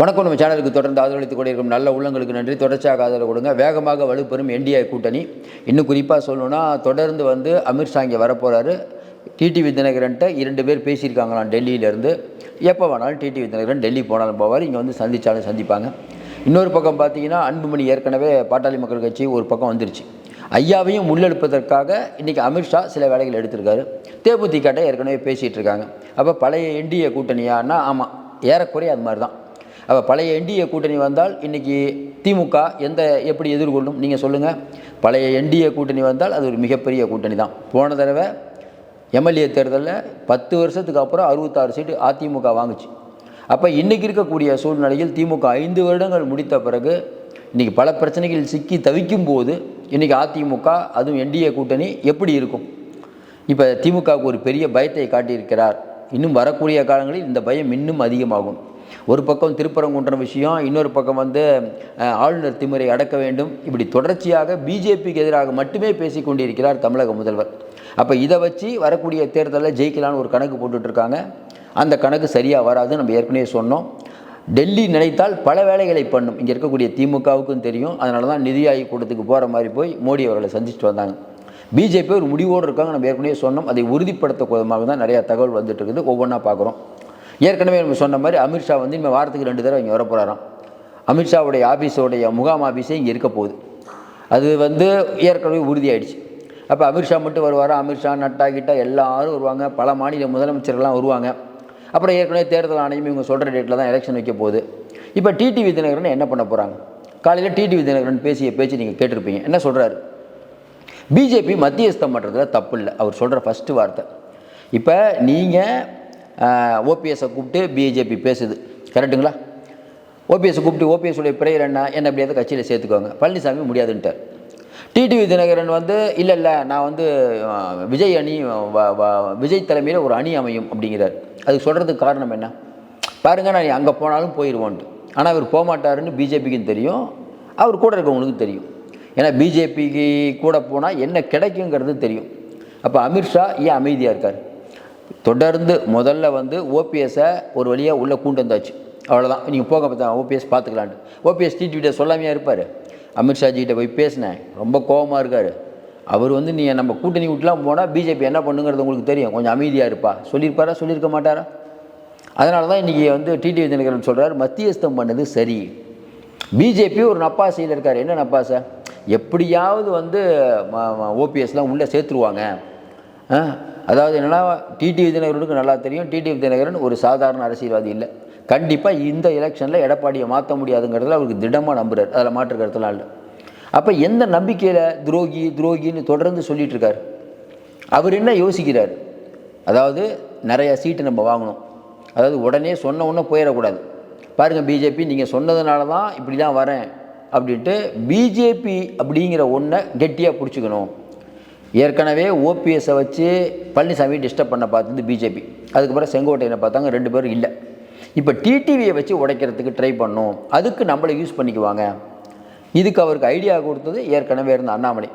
வணக்கம். நம்ம சேனலுக்கு தொடர்ந்து ஆதரவளித்துக் கொண்டிருக்கும் நல்ல உள்ளங்களுக்கு நன்றி. தொடர்ச்சியாக ஆதரவு கொடுங்க. வேகமாக வலுப்பெறும் என்டிஏ கூட்டணி. இன்னும் குறிப்பாக சொல்லணும்னா தொடர்ந்து வந்து அமித்ஷா இங்கே வரப்போகிறாரு டிடிவி தினகரன்ட்ட இரண்டு பேர் பேசியிருக்காங்களாம் டெல்லியிலேருந்து. எப்போ வேணாலும் டிடிவி தினகரன் டெல்லி போனாலும் போவார். இங்கே வந்து சந்தித்தாலும் சந்திப்பாங்க. இன்னொரு பக்கம் பார்த்தீங்கன்னா அன்புமணி ஏற்கனவே பாட்டாளி மக்கள் கட்சி ஒரு பக்கம் வந்துருச்சு. ஐயாவையும் முள்ளெடுப்பதற்காக இன்றைக்கி அமித்ஷா சில வேலைகள் எடுத்திருக்காரு. தேமுதிகட்ட ஏற்கனவே பேசிகிட்டு இருக்காங்க. அப்போ பழைய என்டிஏ கூட்டணியானா? ஆமாம் ஏறக்குறைய அது மாதிரி தான் அப்போ பழைய என்டிஏ கூட்டணி வந்தால் இன்றைக்கி திமுக எந்த எப்படி எதிர்கொள்ளும்? நீங்கள் சொல்லுங்கள் பழைய என்டிஏ கூட்டணி வந்தால் அது ஒரு மிகப்பெரிய கூட்டணி தான். போன தடவை எம்எல்ஏ தேர்தலில் பத்து வருஷத்துக்கு அப்புறம் அறுபத்தாறு சீட்டு அதிமுக வாங்குச்சு. அப்போ இன்றைக்கி இருக்கக்கூடிய சூழ்நிலையில் திமுக ஐந்து வருடங்கள் முடித்த பிறகு இன்றைக்கி பல பிரச்சனைகள் சிக்கி தவிக்கும் போது இன்றைக்கி அதிமுக அதுவும் என்டிஏ கூட்டணி எப்படி இருக்கும்? இப்போ திமுகவுக்கு ஒரு பெரிய பயத்தை காட்டியிருக்கிறார். இன்னும் வரக்கூடிய காலங்களில் இந்த பயம் இன்னும் அதிகமாகும். ஒரு பக்கம் திருப்பரங்குன்றம் விஷயம் இன்னொரு பக்கம் வந்து ஆளுநர் திமுறை அடக்க வேண்டும். இப்படி தொடர்ச்சியாக பிஜேபிக்கு எதிராக மட்டுமே பேசி கொண்டிருக்கிறார் தமிழக முதல்வர். அப்போ இதை வச்சு வரக்கூடிய தேர்தலில் ஜெயிக்கலான்னு ஒரு கணக்கு போட்டுட்டு இருக்காங்க அந்த கணக்கு சரியாக வராது நம்ம ஏற்கனவே சொன்னோம். டெல்லி நினைத்தால் பல வேலைகளை பண்ணும். இங்கே இருக்கக்கூடிய திமுகவுக்கும் தெரியும். அதனால தான் நிதி ஆயோக் கூட்டத்துக்கு போகிற மாதிரி போய் மோடி அவர்களை சந்திச்சுட்டு வந்தாங்க. பிஜேபி ஒரு முடிவோடு இருக்காங்க. நம்ம ஏற்கனவே சொன்னோம். அதை உறுதிப்படுத்த விதமாக தான் நிறையா தகவல் வந்துட்டு இருக்குது. ஒவ்வொன்றா பார்க்குறோம். ஏற்கனவே நம்ம சொன்ன மாதிரி அமித்ஷா வந்து இனிமேல் வாரத்துக்கு ரெண்டு தடவை இங்கே வர போகிறாராம் அமித்ஷாவுடைய ஆஃபீஸோடைய முகாம் ஆஃபீஸே இங்கே இருக்க போகுது. அது வந்து ஏற்கனவே உறுதியாயிடுச்சு. அப்போ அமித்ஷா மட்டும் வருவார்? அமித்ஷா நட்டா கிட்டா எல்லாரும் வருவாங்க. பல மாநில முதலமைச்சர்கள்லாம் வருவாங்க. அப்புறம் ஏற்கனவே தேர்தல் ஆணையம் இவங்க சொல்கிற டேட்டில் தான் எலெக்ஷன் வைக்க போகுது. இப்போ டிடிவி தினகரன் என்ன பண்ண போகிறாங்க காலையில் டிடிவி தினகரன் பேசிய பேச்சு நீங்கள் கேட்டிருப்பீங்க. என்ன சொல்கிறாரு பிஜேபி மத்தியஸ்தம் பண்ணுறதுல தப்பு இல்லை. அவர் சொல்கிற ஃபஸ்ட்டு வார்த்தை. இப்போ நீங்கள் ஓபிஎஸை கூப்பிட்டு பிஜேபி பேசுது. கரெக்டுங்களா ஓபிஎஸ் கூப்பிட்டு ஓபிஎஸ்டைய பிரேயர் என்ன? என்ன எப்படியாவது கட்சியில் சேர்த்துக்கோங்க பழனிசாமி முடியாதுன்ட்டார். டிடிவி தினகரன் வந்து இல்லை இல்லை நான் வந்து விஜய் அணி வ- வ- விஜய் தலைமையில் ஒரு அணி அமையும் அப்படிங்கிறார். அதுக்கு சொல்கிறதுக்கு காரணம் என்ன? பாருங்கள் நான் அங்கே போனாலும் போயிடுவோன்ட்டு ஆனால் அவர் போகமாட்டாருன்னு பிஜேபிக்கும் தெரியும். அவர் கூட இருக்கவங்களுக்கும் தெரியும். ஏன்னா பிஜேபிக்கு கூட போனால் என்ன கிடைக்குங்கிறது தெரியும். அப்போ அமித்ஷா ஏன் அமைதியாக இருக்கார்? தொடர்ந்து முதல்ல வந்து ஓபிஎஸ்ஸை ஒரு வழியாக உள்ளே கூண்டு வந்தாச்சு. அவ்வளோதான் நீங்கள் போக பார்த்தா ஓபிஎஸ் பார்த்துக்கலான்ட்டு ஓபிஎஸ் டிடிவிட்ட சொல்லாமையாக இருப்பார். அமித்ஷாஜிகிட்ட போய் பேசினேன். ரொம்ப கோபமாக இருக்கார். அவர் வந்து நீ நம்ம கூட்டணி விட்டுலாம் போனால் பிஜேபி என்ன பண்ணுங்கிறது உங்களுக்கு தெரியும். கொஞ்சம் அமைதியாக இருப்பா. சொல்லியிருப்பாரா சொல்லியிருக்க மாட்டாரா? அதனால தான் இன்றைக்கி வந்து டிடிவி தினகரன் சொல்கிறார் மத்தியஸ்தம் பண்ணது சரி. பிஜேபி ஒரு நப்பாசையில் இருக்கார். என்ன நப்பாசை? எப்படியாவது வந்து ஓபிஎஸ்லாம் உள்ளே சேர்த்துருவாங்க. அதாவது என்னென்னா டிடிவி தினகரனுக்கு நல்லா தெரியும். டிடி விஜயநகரன் ஒரு சாதாரண அரசியல்வாதி இல்லை. கண்டிப்பாக இந்த எலெக்ஷனில் எடப்பாடியை மாற்ற முடியாதுங்கிறதுல அவருக்கு திடமாக நம்புறார். அதில் மாற்று கருத்துலாம் இல்லை. அப்போ எந்த நம்பிக்கையில் துரோகி துரோகின்னு தொடர்ந்து சொல்லிகிட்ருக்கார் அவர் என்ன யோசிக்கிறார்? அதாவது நிறையா சீட்டு நம்ம வாங்கணும். அதாவது உடனே சொன்ன உடனே போயிடக்கூடாது. பாருங்கள் பிஜேபி நீங்கள் சொன்னதுனால தான் இப்படி தான் வரேன். அப்படின்ட்டு பிஜேபி அப்படிங்கிற ஒன்றை கெட்டியாக பிடிச்சிக்கணும். ஏற்கனவே ஓபிஎஸ்ஸை வச்சு பழனிசாமி டிஸ்டர்ப் பண்ண பார்த்தது பிஜேபி அதுக்கப்புறம் செங்கோட்டையனை பார்த்தாங்க ரெண்டு பேரும் இல்லை. இப்போ டிடிவியை வச்சு உடைக்கிறதுக்கு ட்ரை பண்ணும். அதுக்கு நம்மளை யூஸ் பண்ணிக்குவாங்க. இதுக்கு அவருக்கு ஐடியா கொடுத்தது ஏற்கனவே இருந்த அண்ணாமலை.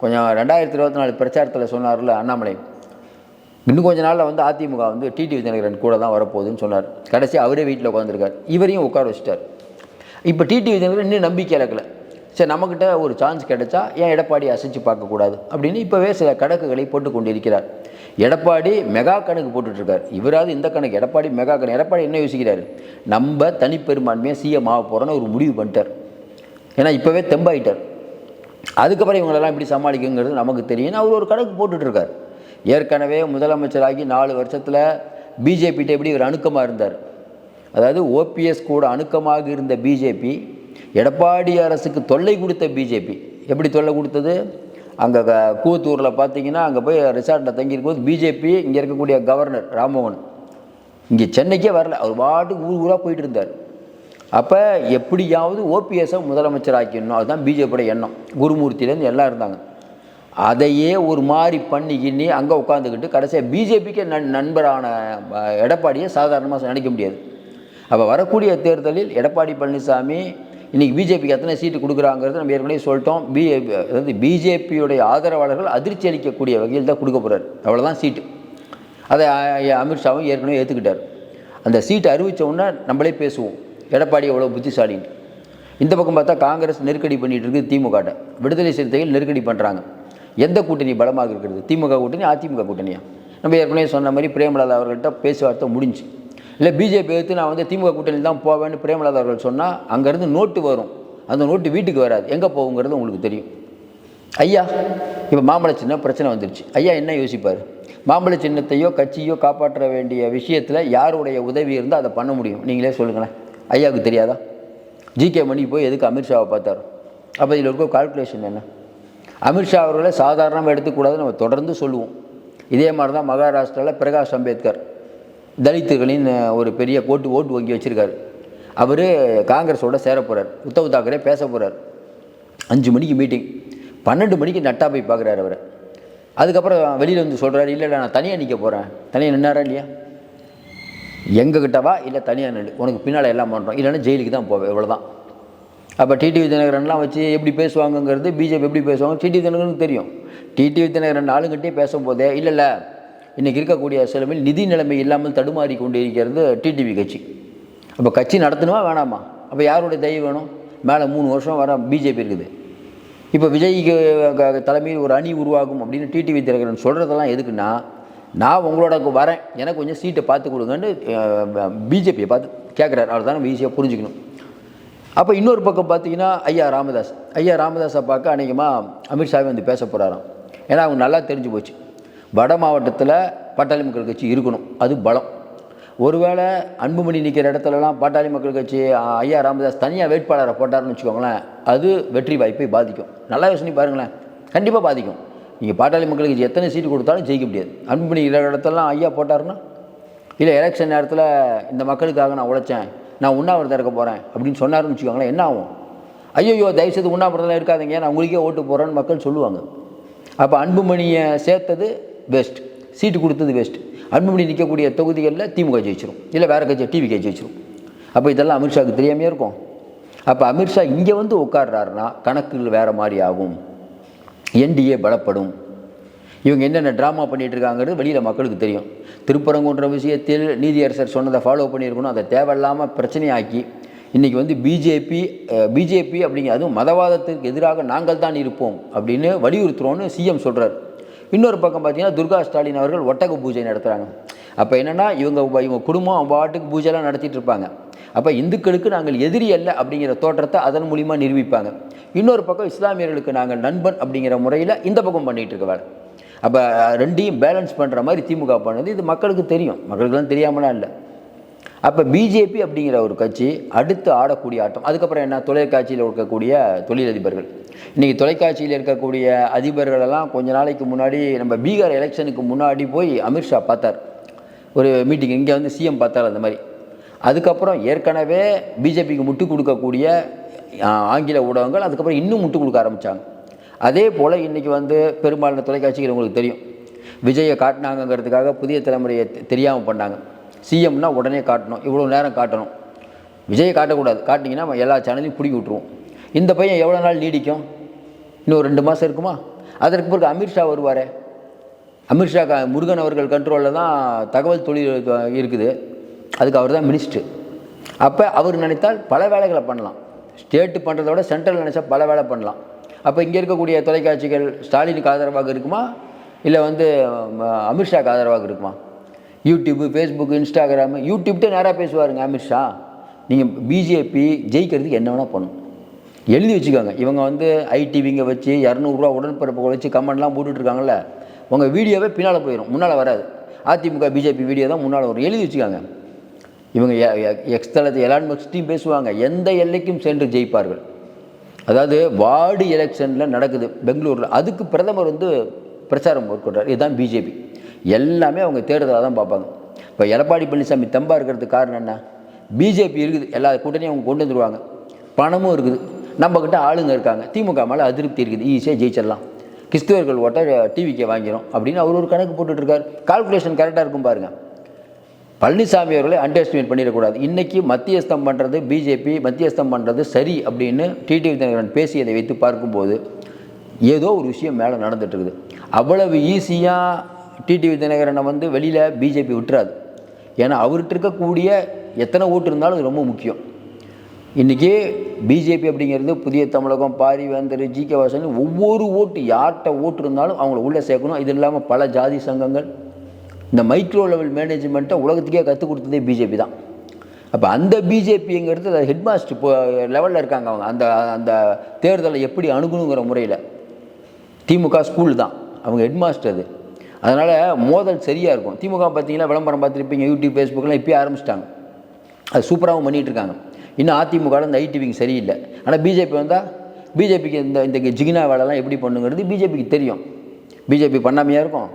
கொஞ்சம் ரெண்டாயிரத்தி இருபத்தி நாலு பிரச்சாரத்தில் சொன்னார்ல அண்ணாமலை. இன்னும் கொஞ்ச நாளில் வந்து அதிமுக வந்து டிடிவி தினகரன் கூட தான் வரப்போகுதுன்னு சொன்னார். கடைசி அவரே வீட்டில் உட்காந்துருக்கார் இவரையும் உட்கார வச்சிட்டார். இப்போ டிடிவி தினகரன் இன்னும் நம்பிக்கை இழக்கல சரி நம்மக்கிட்ட ஒரு சான்ஸ் கிடைச்சா ஏன் எடப்பாடி அசைச்சு பார்க்கக்கூடாது அப்படின்னு இப்போவே சில கணக்குகளை போட்டு கொண்டிருக்கிறார். எடப்பாடி மெகா கணக்கு போட்டுட்ருக்கார். இவராவது இந்த கணக்கு. எடப்பாடி மெகா கணக்கு. எடப்பாடி என்ன யோசிக்கிறாரு? நம்ம தனிப்பெரும்பான்மையாக சிஎம் ஆக போகிறோன்னு ஒரு முடிவு பண்ணிட்டார். ஏன்னா இப்போவே தெம்பாயிட்டார். அதுக்கப்புறம் இவங்களெல்லாம் எப்படி சமாளிக்குங்கிறது நமக்கு தெரியும். அவர் ஒரு கணக்கு போட்டுட்ருக்கார். ஏற்கனவே முதலமைச்சராகி நாலு வருஷத்தில் பிஜேபிகிட்ட எப்படி ஒரு அணுக்கமாக இருந்தார்? அதாவது ஓபிஎஸ் கூட அணுக்கமாக இருந்த பிஜேபி எடப்பாடி அரசுக்கு தொல்லை கொடுத்த பிஜேபி. எப்படி தொல்லை கொடுத்தது? அங்கே கூத்தூரில் பார்த்தீங்கன்னா அங்கே போய் ரிசார்ட்டில் தங்கியிருக்கும்போது பிஜேபி இங்கே இருக்கக்கூடிய கவர்னர் ராம்மோகன். இங்கே சென்னைக்கே வரல. அவர் பாட்டுக்கு ஊர் ஊராக போயிட்டு இருந்தார். அப்போ எப்படியாவது ஓபிஎஸ்ஸை முதலமைச்சர் ஆக்கிடணும் அதுதான் பிஜேபியோட எண்ணம். குருமூர்த்தியிலேருந்து எல்லாம் இருந்தாங்க. அதையே ஒரு மாதிரி பண்ணி கிண்ணி அங்கே உட்காந்துக்கிட்டு கடைசியாக பிஜேபிக்கு நண் நண்பரான எடப்பாடியை சாதாரணமாக நினைக்க முடியாது. அப்போ வரக்கூடிய தேர்தலில் எடப்பாடி பழனிசாமி இன்றைக்கி பிஜேபிக்கு எத்தனை சீட்டு கொடுக்குறாங்கிறது நம்ம ஏற்கனவே சொல்லிட்டோம். பி அதாவது பிஜேபியுடைய ஆதரவாளர்கள் அதிர்ச்சி அளிக்கக்கூடிய வகையில் தான் கொடுக்க போகிறார் அவ்வளோதான் சீட்டு. அதை அமித்ஷாவும் ஏற்கனவே ஏற்றுக்கிட்டார் அந்த சீட்டை அறிவித்த உடனே நம்மளே பேசுவோம். எடப்பாடி எவ்வளோ புத்திசாலின்னு. இந்த பக்கம் பார்த்தா காங்கிரஸ் நெருக்கடி பண்ணிகிட்டு இருக்குது திமுகட்ட. விடுதலை சிறுத்தைகள் நெருக்கடி பண்ணுறாங்க எந்த கூட்டணி பலமாக இருக்கிறது? திமுக கூட்டணி அதிமுக கூட்டணியா? நம்ம ஏற்கனவே சொன்ன மாதிரி பிரேமலதா அவர்கள்ட்ட பேச்சுவார்த்தை முடிஞ்சு. இல்லை பிஜேபி எடுத்து நான் வந்து திமுக கூட்டணியில் தான் போவேன்னு பிரேமலதா அவர்கள் சொன்னால் அங்கேருந்து நோட்டு வரும். அந்த நோட்டு வீட்டுக்கு வராது. எங்கே போகுங்கிறது உங்களுக்கு தெரியும். ஐயா இப்போ மாம்பழ சின்ன பிரச்சனை வந்துருச்சு. ஐயா என்ன யோசிப்பார்? மாம்பழ சின்னத்தையோ கட்சியோ காப்பாற்ற வேண்டிய விஷயத்தில் யாருடைய உதவி இருந்தால் அதை பண்ண முடியும்? நீங்களே சொல்லுங்களேன். ஐயாவுக்கு தெரியாதா? ஜிகே மணி போய் எதுக்கு அமித்ஷாவை பார்த்தாரு? அப்போ இதில் இருக்க கால்குலேஷன் என்ன? அமித்ஷா அவர்களை சாதாரணமாக எடுத்துக்கூடாது நம்ம தொடர்ந்து சொல்லுவோம். இதே மாதிரி தான் மகாராஷ்டிராவில் பிரகாஷ் அம்பேத்கர். தலித்துகளின் ஒரு பெரிய கோட்டு ஓட்டு வங்கி வச்சுருக்காரு. அவர் காங்கிரஸோட சேர போகிறார் உத்தவ் தாக்கரே பேச போகிறார் அஞ்சு மணிக்கு மீட்டிங் பன்னெண்டு மணிக்கு நட்டா போய் பார்க்குறாரு அவரை. அதுக்கப்புறம் வெளியில் வந்து சொல்கிறாரு இல்லை இல்லை நான் தனியாக நிற்க போகிறேன் தனியாக நின்னாரா இல்லையா? எங்ககிட்ட வா இல்லை தனியாக நின்று உனக்கு பின்னால் எல்லாம் பண்ணுறோம் இல்லைன்னா ஜெயிலுக்கு தான் போவேன் இவ்வளோதான் அப்போ டிடிவி தினகரன்லாம் வச்சு எப்படி பேசுவாங்கங்கிறது பிஜேபி எப்படி பேசுவாங்க டிடிவி தினகரனுக்கு தெரியும். டிடிவி தினகரன் ஆளுங்கிட்டே பேசும்போதே இல்லை இல்லை இன்றைக்கி இருக்கக்கூடிய சிலமில் நிதி நிலைமை இல்லாமல் தடுமாறி கொண்டு இருக்கிறது டிடிவி கட்சி. அப்போ கட்சி நடத்தணுமா வேணாமா? அப்போ யாருடைய தயவு வேணும்? மேலே மூணு வருஷம் வர பிஜேபி இருக்குது. இப்போ விஜய்க்கு க- தலைமையில் ஒரு அணி உருவாகும் அப்படின்னு டிடிவி தினகரன் சொல்கிறதெல்லாம் எதுக்குன்னா நான் உங்களோட வரேன். எனக்கு கொஞ்சம் சீட்டை பார்த்து கொடுங்கன்னு பிஜேபியை பார்த்து கேட்குறாரு அவர் தான் ஈஸியாக புரிஞ்சுக்கணும். அப்போ இன்னொரு பக்கம் பார்த்தீங்கன்னா ஐயா ராமதாஸ். ஐயா ராமதாஸை பார்க்க அநேகமாக அமித்ஷாவே வந்து பேச போகிறாராம் ஏன்னா அவங்க நல்லா தெரிஞ்சு போச்சு. வட மாவட்டத்தில் பாட்டாளி மக்கள் கட்சி இருக்கணும். அது பலம். ஒருவேளை அன்புமணி நிற்கிற இடத்துலலாம் பாட்டாளி மக்கள் கட்சி ஐயா ராமதாஸ் தனியாக வேட்பாளரை போட்டாருன்னு வச்சுக்கோங்களேன் அது வெற்றி வாய்ப்பை பாதிக்கும். நல்லா யோசனை பாருங்களேன். கண்டிப்பாக பாதிக்கும். நீங்கள் பாட்டாளி மக்கள் கட்சி எத்தனை சீட்டு கொடுத்தாலும் ஜெயிக்க முடியாது. அன்புமணி இருக்கிற இடத்துலலாம் ஐயா போட்டாருன்னா இல்லை எலெக்ஷன் நேரத்தில் இந்த மக்களுக்காக நான் உழைச்சேன். நான் உண்ணாவிரதம் இருக்க போகிறேன் அப்படின்னு சொன்னார்னு வச்சுக்கோங்களேன் என்ன ஆகும்? ஐயோ தயவுசெய்து உண்ணாவிரதம் இருக்காதீங்க. நான் உங்களுக்கே ஓட்டு போகிறேன்னு மக்கள் சொல்லுவாங்க. அப்போ அன்புமணியை சேர்த்தது பெஸ்ட் சீட்டு கொடுத்தது பெஸ்ட் அன்புமணி நிற்கக்கூடிய தொகுதிகளில் திமுக ஜெயிச்சிடும் இல்லை வேறு கட்சியை டிவி ஜெயிச்சிடும் அப்போ இதெல்லாம் அமித்ஷாவுக்கு தெரியாமையே இருக்கும். அப்போ அமித்ஷா இங்கே வந்து உட்காடுறாருன்னா கணக்குகள் வேறு மாதிரி ஆகும். என்டிஏ பலப்படும். இவங்க என்னென்ன ட்ராமா பண்ணிகிட்டு இருக்காங்கிறது வெளியில் மக்களுக்கு தெரியும். திருப்பரங்குன்ற விஷயத்தில் நீதியரசர் சொன்னதை ஃபாலோ பண்ணியிருக்கணும். அதை தேவையில்லாமல் பிரச்சனையாக்கி இன்றைக்கி வந்து பிஜேபி பிஜேபி அப்படிங்க அதுவும் மதவாதத்துக்கு எதிராக நாங்கள் தான் இருப்போம் அப்படின்னு வலியுறுத்துறோன்னு சிஎம் சொல்கிறார் இன்னொரு பக்கம் பார்த்தீங்கன்னா துர்கா ஸ்டாலின் அவர்கள் ஒட்டக பூஜை நடத்துகிறாங்க அப்போ என்னென்னா இவங்க இவங்க குடும்பம் பாட்டுக்கு பூஜைலாம் நடத்திட்டு இருப்பாங்க. அப்போ இந்துக்களுக்கு நாங்கள் எதிரி அல்ல அப்படிங்கிற தோற்றத்தை அதன் மூலிமா நிரூபிப்பாங்க. இன்னொரு பக்கம் இஸ்லாமியர்களுக்கு நாங்கள் நண்பன் அப்படிங்கிற முறையில் இந்த பக்கம் பண்ணிகிட்டு இருக்க வேலை அப்போ ரெண்டையும் பேலன்ஸ் பண்ணுற மாதிரி திமுக பண்ணது. இது மக்களுக்கு தெரியும். மக்களுக்குலாம் தெரியாமலாம் இல்லை. அப்போ பிஜேபி அப்படிங்கிற ஒரு கட்சி அடுத்து ஆடக்கூடிய ஆட்டம். அதுக்கப்புறம் என்ன? தொலைக்காட்சியில் இருக்கக்கூடிய தொழிலதிபர்கள். இன்றைக்கி தொலைக்காட்சியில் இருக்கக்கூடிய அதிபர்களெல்லாம் கொஞ்ச நாளைக்கு முன்னாடி நம்ம பீகார் எலெக்ஷனுக்கு முன்னாடி போய் அமித்ஷா பார்த்தார். ஒரு மீட்டிங் இங்கே வந்து சிஎம் பார்த்தார் அந்த மாதிரி. அதுக்கப்புறம் ஏற்கனவே பிஜேபிக்கு முட்டு கொடுக்கக்கூடிய ஆங்கில ஊடகங்கள் அதுக்கப்புறம் இன்னும் முட்டு கொடுக்க ஆரம்பித்தாங்க அதே போல் இன்றைக்கி வந்து பெரும்பாலான தொலைக்காட்சிகள் உங்களுக்கு தெரியும். விஜயை காட்டினாங்கங்கிறதுக்காக புதிய தலைமுறையை தெரியாமல் பண்ணாங்க. சிஎம்னா உடனே காட்டணும் இவ்வளோ நேரம் காட்டணும். விஜயை காட்டக்கூடாது. காட்டினீங்கன்னா எல்லா சேனலையும் பிடிக்கி விட்ருவோம் இந்த பையன் எவ்வளோ நாள் நீடிக்கும்? இன்னும் ரெண்டு மாதம் இருக்குமா? அதற்கு பிறகு அமித்ஷா வருவார். அமித்ஷா க முருகன் அவர்கள் கண்ட்ரோலில் தான் தகவல் தொழில் இருக்குது. அதுக்கு அவர் தான் மினிஸ்டர் அப்போ அவர் நினைத்தால் பல வேலைகளை பண்ணலாம். ஸ்டேட்டு பண்ணுறத விட சென்ட்ரல் நினச்சா பல வேலை பண்ணலாம். அப்போ இங்கே இருக்கக்கூடிய தொலைக்காட்சிகள் ஸ்டாலினுக்கு ஆதரவாக இருக்குமா? இல்லை வந்து அமித்ஷாவுக்கு அமித்ஷாக்கு ஆதரவாக இருக்குமா? யூடியூப்பு ஃபேஸ்புக்கு இன்ஸ்டாகிராமு யூடியூப்டே நேராக பேசுவாருங்க அமித்ஷா நீங்கள் பிஜேபி ஜெயிக்கிறதுக்கு என்ன வேணால் பண்ணும் எழுதி வச்சுக்கோங்க. இவங்க வந்து ஐடிவிங்க வச்சு இரநூறுவா உடன்பிறப்புகளை வச்சு கமெண்ட்லாம் போட்டுட்ருக்காங்கல்ல உங்கள் வீடியோவே பின்னால் போயிடும் முன்னால் வராது. அதிமுக பிஜேபி வீடியோ தான் முன்னால் வரும். எழுதி வச்சுக்கோங்க. இவங்க எ- எக்ஸ் எலான் மக்ஸ்டையும் பேசுவாங்க. எந்த எல்லைக்கும் சென்று ஜெயிப்பார்கள். அதாவது வார்டு எலெக்ஷனில் நடக்குது பெங்களூரில். அதுக்கு பிரதமர் வந்து பிரச்சாரம் மேற்கொண்டார். இதுதான் பிஜேபி எல்லாமே அவங்க தேடுதலாக தான் பார்ப்பாங்க. இப்போ எடப்பாடி பழனிசாமி தம்பாக இருக்கிறதுக்கு காரணம் என்ன? பிஜேபி இருக்குது. எல்லா கூட்டணியும் அவங்க கொண்டு வந்துடுவாங்க பணமும் இருக்குது. நம்மக்கிட்ட ஆளுங்க இருக்காங்க. திமுக மேலே அதிருப்தி இருக்குது. ஈஸியாக ஜெயிச்சிடலாம். கிறிஸ்துவர்கள் ஓட்ட டிவிக்கே வாங்கிடும் அப்படின்னு அவர் ஒரு கணக்கு போட்டுட்டு கால்குலேஷன் கரெக்டாக இருக்கும் பாருங்கள் பழனிசாமி அவர்களை அண்டர் எஸ்டிமேட் பண்ணிடக்கூடாது. இன்றைக்கி மத்தியஸ்தம் பண்ணுறது பிஜேபி மத்தியஸ்தம் பண்ணுறது சரி அப்படின்னு டிடிவி தினகரன் பேசியதை வைத்து பார்க்கும்போது ஏதோ ஒரு விஷயம் மேலே நடந்துட்டு இருக்குது அவ்வளவு ஈஸியாக டிடிவி தினகரனை வந்து வெளியில் பிஜேபி விட்டுறாது. ஏன்னா அவர்கிட்ட இருக்கக்கூடிய எத்தனை ஓட்டு இருந்தாலும் அது ரொம்ப முக்கியம். இன்றைக்கி பிஜேபி அப்படிங்கிறது புதிய தமிழகம் பாரிவேந்தர் ஜி கே வாசன் ஒவ்வொரு ஓட்டு யார்கிட்ட ஓட்டு இருந்தாலும் அவங்கள உள்ளே சேர்க்கணும். இது இல்லாமல் பல ஜாதி சங்கங்கள் இந்த மைக்ரோ லெவல் மேனேஜ்மெண்ட்டை உலகத்துக்கே கற்றுக் கொடுத்ததே பிஜேபி தான். அப்போ அந்த பிஜேபிங்கிறது ஹெட் மாஸ்டர் இப்போ லெவலில் இருக்காங்க அவங்க. அந்த அந்த தேர்தலை எப்படி அணுகணுங்கிற முறையில் திமுக ஸ்கூல் தான். அவங்க ஹெட் மாஸ்டர் அது. அதனால் மோதல் சரியாக இருக்கும். திமுக பார்த்தீங்கன்னா விளம்பரம் பார்த்துருப்பீங்க யூடியூப் ஃபேஸ்புக்கெலாம் இப்போயே ஆரம்பிச்சிட்டாங்க. அது சூப்பராகவும் பண்ணிகிட்டு இருக்காங்க. இன்னும் அதிமுக இந்த ஐடி விங் சரியில்லை. ஆனால் பிஜேபி வந்தால் பிஜேபிக்கு இந்த இந்த ஜிகினா வேலைலாம் எப்படி பண்ணுங்கிறது பிஜேபிக்கு தெரியும். பிஜேபி பண்ணாமையாக இருக்கும்.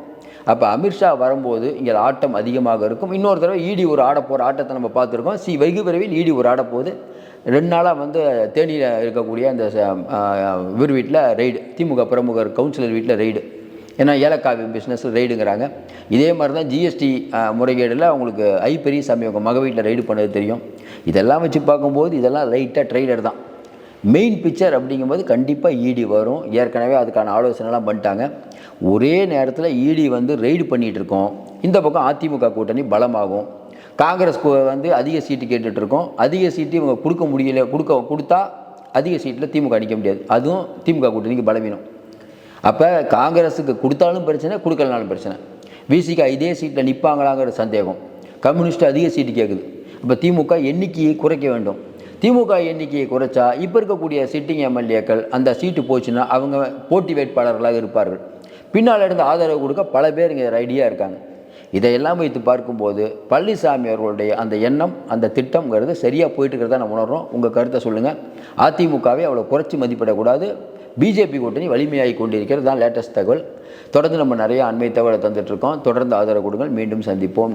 அப்போ அமித்ஷா வரும்போது இங்கே ஆட்டம் அதிகமாக இருக்கும். இன்னொரு தடவை இடி ஒரு ஆட போகிற ஆட்டத்தை நம்ம பார்த்துருக்கோம். சி வெகு விரைவில் இடி ஒரு ஆட போகுது. ரெண்டு நாளாக வந்து தேனியில் இருக்கக்கூடிய அந்த ச- இவர் வீட்டில் ரெய்டு திமுக பிரமுகர் கவுன்சிலர் வீட்டில் ரெய்டு ஏன்னா ஏலக்காய் பிஸ்னஸ் ரெய்டுங்கிறாங்க இதே மாதிரி தான் ஜிஎஸ்டி முறைகேடில் அவங்களுக்கு ஐ பெரிய அவங்க மக வீட்டில் ரைடு பண்ணது தெரியும். இதெல்லாம் வச்சு பார்க்கும்போது இதெல்லாம் லைட்டாக ட்ரைடர் தான். மெயின் பிக்சர் அப்படிங்கும்போது கண்டிப்பாக இடி வரும். ஏற்கனவே அதுக்கான ஆலோசனைலாம் பண்ணிட்டாங்க. ஒரே நேரத்தில் இடி வந்து ரெய்டு பண்ணிகிட்டு இருக்கோம். இந்த பக்கம் அதிமுக கூட்டணி பலமாகும். காங்கிரஸ் வந்து அதிக சீட்டு கேட்டுட்ருக்கோம் அதிக சீட்டு இவங்க கொடுக்க முடியல கொடுக்க கொடுத்தா அதிக சீட்டில் திமுக அடிக்க முடியாது. அதுவும் திமுக கூட்டணிக்கு பலவீனம். அப்போ காங்கிரஸுக்கு கொடுத்தாலும் பிரச்சனை கொடுக்கலனாலும் பிரச்சனை. விசிக்கு இதே சீட்டில் நிற்பாங்களாங்கிற சந்தேகம். கம்யூனிஸ்ட் அதிக சீட்டு கேட்குது இப்போ திமுக எண்ணிக்கையை குறைக்க வேண்டும். திமுக எண்ணிக்கையை குறைச்சா இப்போ இருக்கக்கூடிய சிட்டிங் எம்எல்ஏக்கள் அந்த சீட்டு போச்சுன்னா அவங்க போட்டி வேட்பாளர்களாக இருப்பார்கள். பின்னால் இருந்து ஆதரவு கொடுக்க பல பேர் இங்கே ரெடியாக இருக்காங்க. இதையெல்லாம் வைத்து பார்க்கும்போது பழனிசாமி அவர்களுடைய அந்த எண்ணம் அந்த திட்டம்ங்கிறது சரியாக போயிட்டு இருக்கிறதா நம்ம உணர்றோம். உங்கள் கருத்தை சொல்லுங்கள் அதிமுகவை அவ்வளோ குறைச்சி மதிப்பிடக்கூடாது. பிஜேபி கூட்டணி வலிமையாகி கொண்டிருக்கிறது. தான் லேட்டஸ்ட் தகவல். தொடர்ந்து நம்ம நிறைய அண்மை தகவலை தந்துட்டுருக்கோம் தொடர்ந்து ஆதரவு கொடுங்கள். மீண்டும் சந்திப்போம்.